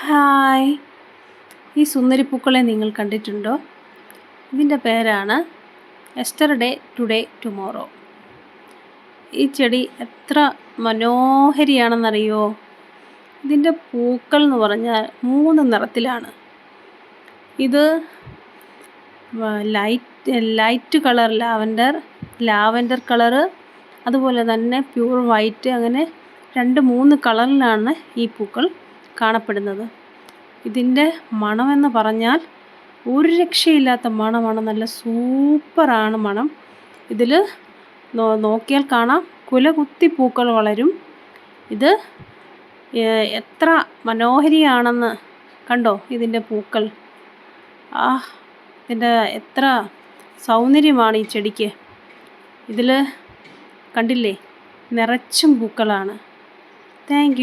Hi. ഈ സുന്ദരിപ്പൂക്കളെ നിങ്ങൾ കണ്ടിട്ടുണ്ടോ? ഇതിന്റെ പേരാണ് എസ്റ്റർഡേ ടുഡേ ടുമോറോ. ഈ ചെടി എത്ര മനോഹരിയാണെന്നറിയോ? ഇതിന്റെ പൂക്കൾ എന്ന് പറഞ്ഞാൽ മൂന്ന് നിറത്തിലാണ്. ഇത് light light colour lavender lavender colour അതുപോലെ തന്നെ പ്യൂർ വൈറ്റ് അങ്ങനെ രണ്ട് മൂന്ന് കളറിലാണ് ഈ പൂക്കൾ കാണപ്പെടുന്നത്. ഇതിന്റെ മണമെന്ന് പറഞ്ഞാൽ ഒരു രക്ഷയില്ലാത്ത മണമാണ്. നല്ല സൂപ്പറാണ് മണം. ഇതിൽ നോക്കിയാൽ കാണാം. കുലകുത്തി പൂക്കൾ വളരും. ഇത് എത്ര മനോഹരിയാണെന്ന് കണ്ടോ ഇതിന്റെ പൂക്കൾ. ആ ഇതിന്റെ എത്ര സൗന്ദര്യമാണ് ഈ ചെടിക്ക്. ഇതിൽ കണ്ടില്ലേ? നിറച്ചും പൂക്കളാണ്. Thank